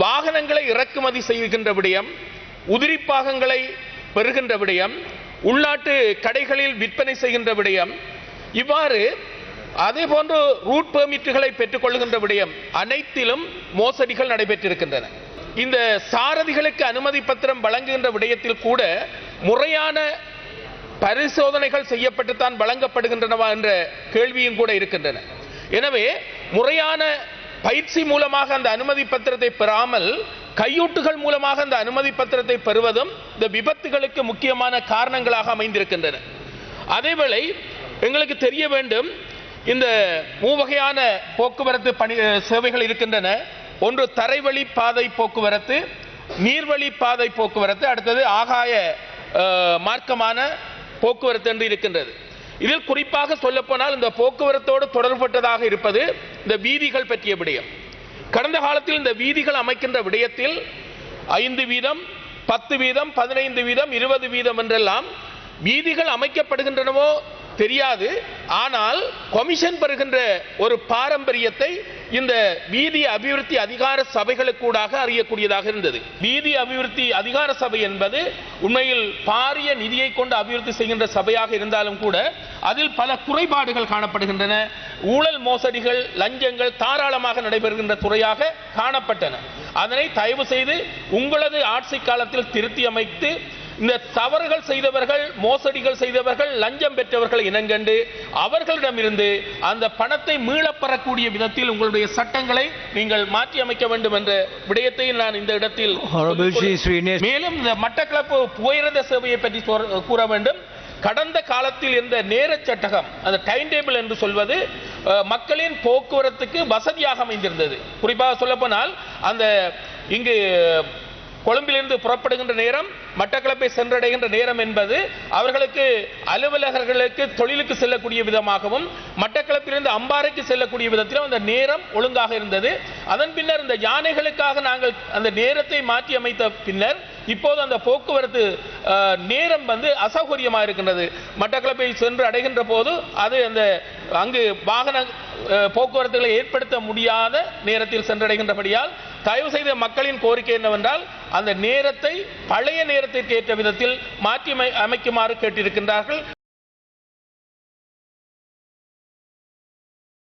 வாகனங்களை இறக்குமதி செய்கின்ற விடயம் உதிரி பாகங்களை பெறுகின்ற விடயம் உள்நாட்டு கடைகளில் விற்பனை செய்கின்ற விடயம் இவ்வாறு அதே போன்று ரூட் பெர்மிட்டுகளை பெற்றுக்கொள்கின்ற விடயம் அனைத்திலும் மோசடிகள் நடைபெற்றிருக்கின்றன. இந்த சாரதிகளுக்கு அனுமதி பத்திரம் வழங்குகின்ற விடயத்தில் கூட முறையான பரிசோதனைகள் செய்யப்பட்டுத்தான் வழங்கப்படுகின்றனவா என்ற கேள்வியும் கூட இருக்கின்றன. எனவே முறையான பயிற்சி மூலமாக அந்த அனுமதி பத்திரத்தை பெறாமல் கையூட்டுகள் மூலமாக அந்த அனுமதி பத்திரத்தை பெறுவதும் இந்த விபத்துகளுக்கு முக்கியமான காரணங்களாக அமைந்திருக்கின்றன. அதேவேளை எங்களுக்கு தெரிய வேண்டும் இந்த மூவகையான போக்குவரத்து பணி சேவைகள் இருக்கின்றன. ஒன்று தரைவழி பாதை போக்குவரத்து நீர்வழி பாதை போக்குவரத்து அடுத்தது ஆகாய மார்க்கமான போக்குவரத்து என்று இருக்கின்றது. இதில் குறிப்பாக சொல்லப்போனால் இந்த போக்குவரத்தோடு தொடர்பட்டதாக இருப்பது இந்த வீதிகள் பற்றிய விடயம். கடந்த காலத்தில் இந்த வீதிகள் அமைக்கின்ற விடயத்தில் ஐந்து வீதம் பத்து வீதம் பதினைந்து வீதம் இருபது வீதம் என்றெல்லாம் வீதிகள் அமைக்கப்படுகின்றனவோ தெரியாது. ஆனால் கொமிஷன் பெறுகின்ற ஒரு பாரம்பரியத்தை இந்த வீதி அபிவிருத்தி அதிகார சபைகளுக்கூடாக அறியக்கூடியதாக இருந்தது. வீதி அபிவிருத்தி அதிகார சபை என்பது உண்மையில் பாரிய நிதியை கொண்டு அபிவிருத்தி செய்கின்ற சபையாக இருந்தாலும் கூட அதில் பல குறைபாடுகள் காணப்படுகின்றன. ஊழல் மோசடிகள் லஞ்சங்கள் தாராளமாக நடைபெறுகின்ற துறையாக காணப்பட்டன. அதனை தயவு செய்து உங்களது ஆட்சி காலத்தில் திருத்தி அமைத்து இந்த தவறுகள் செய்தவர்கள் மோசடிகள் செய்தவர்கள் லஞ்சம் பெற்றவர்கள் இனங்கண்டு அவர்களிடமிருந்து அந்த பணத்தை மீளப் பெறக்கூடிய விதத்தில் உங்களுடைய சட்டங்களை நீங்கள் மாற்றி அமைக்க வேண்டும் என்ற விடயத்தை நான் இந்த இடத்தில். மேலும் இந்த மட்டக்களப்பு புகையிரத சேவையை பற்றி கூற வேண்டும் கடந்த காலத்தில் இருந்த நேர சட்டகம் அந்த டைம் டேபிள் என்று சொல்வது மக்களின் போக்குவரத்துக்கு வசதியாக அமைந்திருந்தது குறிப்பாக சொல்லப்போனால் அந்த இங்கு கொழும்பிலிருந்து புறப்படுகின்ற நேரம் மட்டக்களப்பை சென்றடைகின்ற நேரம் என்பது அவர்களுக்கு அலுவலகர்களுக்கு தொழிலுக்கு செல்லக்கூடிய விதமாகவும் மட்டக்களப்பிலிருந்து அம்பாறைக்கு செல்லக்கூடிய விதத்திலும் அந்த நேரம் ஒழுங்காக இருந்தது. அதன் பின்னர் இந்த யானைகளுக்காக நாங்கள் அந்த நேரத்தை மாற்றி அமைத்த பின்னர் இப்போது அந்த போக்குவரத்து நேரம் வந்து அசௌகரியமாக இருக்கின்றது. மட்டக்களப்பை சென்று அடைகின்ற போது அது அந்த அங்கு வாகன போக்குவரத்துகளை ஏற்படுத்த முடியாத நேரத்தில் சென்றடைகின்றபடியால் தயவு செய்த மக்களின் கோரிக்கை என்னவென்றால் அந்த நேரத்தை பழைய நேரத்திற்கு ஏற்ற விதத்தில் மாற்றி அமை- அமைக்குமாறு கேட்டிருக்கின்றார்கள்.